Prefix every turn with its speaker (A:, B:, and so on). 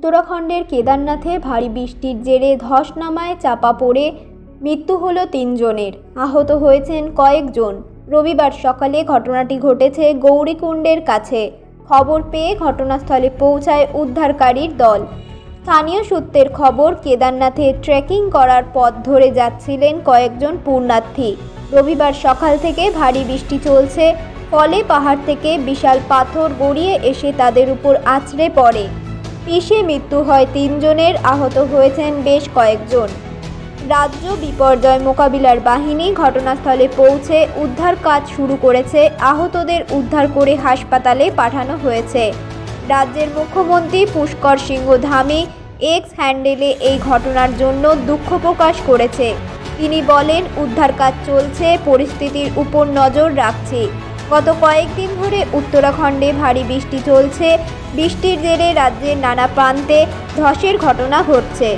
A: উত্তরাখণ্ডের কেদারনাথে ভারী বৃষ্টির জেরে ধস নামায় চাপা পড়ে মৃত্যু হলো তিনজনের। আহত হয়েছেন কয়েকজন। রবিবার সকালে ঘটনাটি ঘটেছে গৌরীকুণ্ডের কাছে। খবর পেয়ে ঘটনাস্থলে পৌঁছায় উদ্ধারকারীর দল। স্থানীয় সূত্রের খবর, কেদারনাথে ট্রেকিং করার পথ ধরে যাচ্ছিলেন কয়েকজন পূর্ণার্থী রবিবার সকাল থেকে ভারী বৃষ্টি চলছে, ফলে পাহাড় থেকে বিশাল পাথর গড়িয়ে এসে তাদের উপর আছড়ে পড়ে। পিষে মৃত্যু হয় তিনজনের, আহত হয়েছেন বেশ কয়েকজন। রাজ্য বিপর্যয় মোকাবিলার বাহিনী ঘটনাস্থলে পৌঁছে উদ্ধার কাজ শুরু করেছে। আহতদের উদ্ধার করে হাসপাতালে পাঠানো হয়েছে। রাজ্যের মুখ্যমন্ত্রী পুষ্কর সিংহ ধামি এক্স হ্যান্ডেলে এই ঘটনার জন্য দুঃখ প্রকাশ করেছে। তিনি বলেন, উদ্ধার কাজ চলছে, পরিস্থিতির উপর নজর রাখছি। গত কয়েকদিন ধরে উত্তরাখণ্ডে ভারী বৃষ্টি চলছে। বৃষ্টির জেরে রাজ্যের নানা প্রান্তে ধসের ঘটনা ঘটছে।